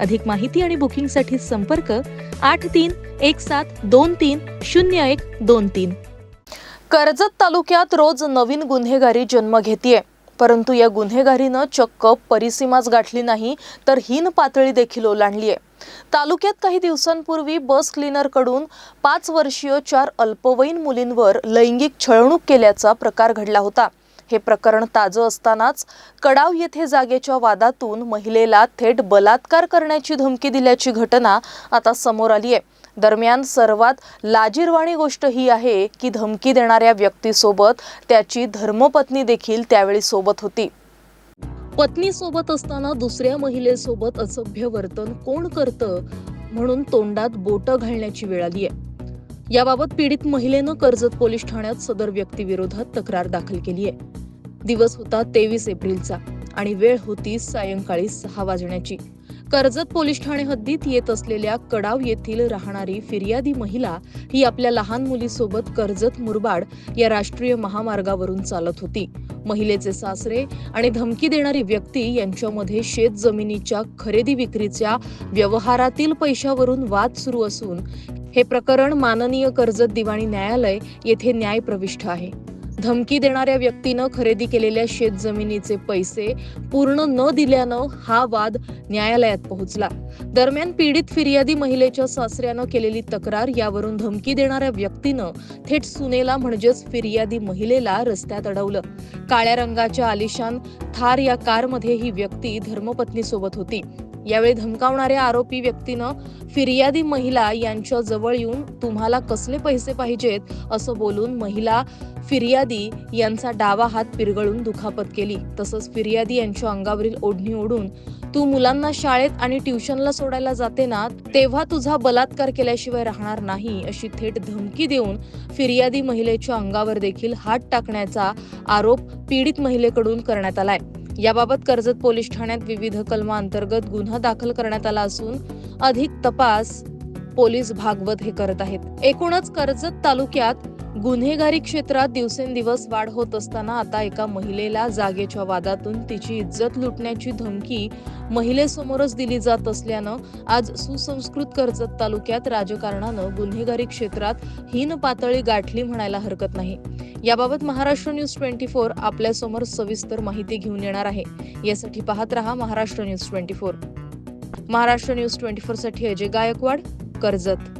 अधिक माहिती आणि बुकिंगसाठी संपर्क आठ तीन एक सात दोन तीन शून्य एक दोन तीन. कर्जत तालुक्यात रोज नवीन गुन्हेगारी जन्म घेतीये. परंतु या गुन्हेगारीनं चक्क परिसीमाच गाठली नाही तर हीन पातळी देखील ओलांडली आहे तालुक्यात काही दिवसांपूर्वी बस क्लीनरकडून पाच वर्षीय चार अल्पवयीन मुलींवर लैंगिक छळवणूक केल्याचा प्रकार घडला होता. हे प्रकरण ताजं असतानाच कडाव येथे जागेच्या वादातून महिलेला थेट बलात्कार करण्याची धमकी दिल्याची घटना आता समोर आली आहे. दरम्यान सर्वात लाजीरवाणी गोष्ट ही आहे की धमकी देणाऱ्या व्यक्तीसोबत त्याची धर्मपत्नी देखील त्यावेळी सोबत होती. पत्नी सोबत असताना दुसऱ्या महिलेसोबत असभ्य वर्तन कोण करतं? म्हणून तोंडात बोट घालण्याची वेळ आली आहे. याबाबत पीडित महिलेनं कर्जत पोलीस ठाण्यात सदर व्यक्तीविरोधात तक्रार दाखल केली आहे. दिवस होता तेवीस एप्रिलचा आणि वेळ होती सायंकाळी सहा वाजण्याची. कर्जत पोलीस ठाणे हद्दीत येत असलेल्या कडाव येथील राहणारी फिर्यादी महिला ही आपल्या लहान मुलीसोबत कर्जत मुरबाड या राष्ट्रीय महामार्गावरून चालत होती. महिलेचे सासरे आणि धमकी देणारी व्यक्ती यांच्यामध्ये शेत जमिनीच्या खरेदी विक्रीच्या व्यवहारातील पैशावरून वाद सुरू असून हे प्रकरण माननीय कर्जत दिवाणी न्यायालय येथे न्याय प्रविष्ट आहे. धमकी देणाऱ्या व्यक्तीनं खरेदी केलेल्या शेत जमिनीचे पैसे पूर्ण न दिल्यानं हा वाद न्यायालयात पोहोचला. दरम्यान पीडित फिर्यादी महिलेच्या सासऱ्यानं केलेली तक्रार यावरून धमकी देणाऱ्या व्यक्तीनं थेट सुनेला म्हणजेच फिर्यादी महिलेला रस्त्यात अडवलं. काळ्या रंगाच्या आलिशान थार या कारमध्ये ही व्यक्ती धर्मपत्नी सोबत होती. यावेळी धमकावणाऱ्या आरोपी व्यक्तीनं फिर्यादी महिला यांच्या जवळ येऊन तुम्हाला कसले पैसे पाहिजेत असं बोलून महिला फिर्यादी यांचा डावा हात पिरगळून दुखापत केली. तसंच फिर्यादी यांच्या अंगावरील ओढणी ओढून तू मुलांना शाळेत आणि ट्युशनला सोडायला जाते ना तेव्हा तुझा बलात्कार केल्याशिवाय राहणार नाही अशी थेट धमकी देऊन फिर्यादी महिलेच्या अंगावर देखील हात टाकण्याचा आरोप पीडित महिलेकडून करण्यात आलाय. याबाबत कर्जत पोलीस ठाण्यात विविध कलमांतर्गत गुन्हा दाखल करण्यात आला असून अधिक तपास पोलीस भागवत हे करत आहेत. एकूणच कर्जत तालुक्यात गुन्हेगारी क्षेत्रात दिवसेंदिवस वाढ होत असताना आता एका महिलेला जागेच्या वादातून तिची इज्जत लुटण्याची धमकी महिलेसमोरच दिली जात असल्यानं आज सुसंस्कृत कर्जत तालुक्यात राजकारणानं गुन्हेगारी क्षेत्रात हीन पातळी गाठली म्हणायला हरकत नाही. याबाबत महाराष्ट्र न्यूज ट्वेंटी फोर आपल्यासमोर सविस्तर माहिती घेऊन येणार आहे. यासाठी पाहत रहा Maharashtra news twenty four. Maharashtra news twenty फोरसाठी Ajay Gaikwad Karjat.